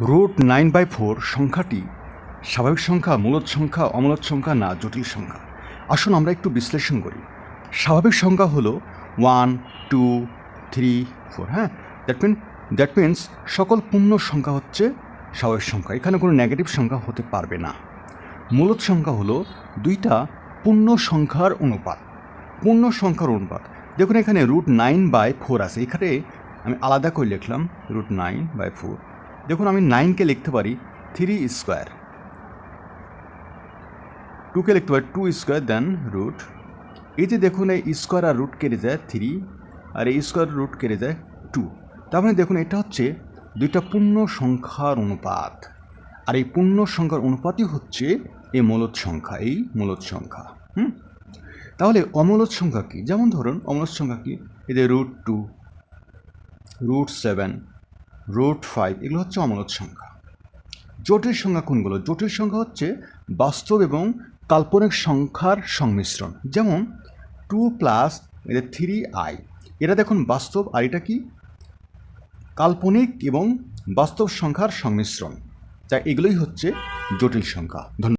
Root nine by four সংখ্যাটি স্বাভাবিক সংখ্যা, মূলত সংখ্যা, অমূলত সংখ্যা না জটিল সংখ্যা? আসুন আমরা একটু বিশ্লেষণ করি। স্বাভাবিক সংখ্যা হলো ওয়ান টু থ্রি ফোর হ্যাঁ? দ্যাট মিন দ্যাট মিন্স সকল পূর্ণ সংখ্যা হচ্ছে স্বাভাবিক সংখ্যা। এখানে কোনো নেগেটিভ সংখ্যা হতে পারবে না। মূলত সংখ্যা হলো দুইটা পূর্ণ সংখ্যার অনুপাত। পূর্ণ সংখ্যার অনুপাত। দেখুন এখানে রুট নাইন বাই ফোর আছে। এখানে আমি আলাদা করে লিখলাম রুট নাইন বাই ফোর দেখুন, আমি নাইনকে লিখতে পারি থ্রি স্কোয়ার টুকে লিখতে পারি টু স্কোয়ার দেন রুট এই যে দেখুন, এই স্কোয়ার আর রুট কেটে যায় থ্রি আর এই স্কোয়ার রুট কেটে যায় টু তার মানে দেখুন, এটা হচ্ছে দুইটা পূর্ণ সংখ্যার অনুপাত। আর এই পূর্ণ সংখ্যার অনুপাতই হচ্ছে এই মূলত সংখ্যা, এই মূলত সংখ্যা, হুম? তাহলে অমূলত সংখ্যা কী? যেমন ধরুন, অমূলত সংখ্যা কী? এদের root two root seven root five, এগুলো হচ্ছে অমলত সংখ্যা। জটিল সংখ্যা কোনগুলো? জটিল সংখ্যা হচ্ছে বাস্তব এবং কাল্পনিক সংখ্যার সংমিশ্রণ। যেমন টু প্লাস থ্রি আই। এটা দেখুন বাস্তব আর এটা কি? কাল্পনিক এবং বাস্তব সংখ্যার সংমিশ্রণ। তাই এগুলোই হচ্ছে জটিল সংখ্যা। ধন্যবাদ।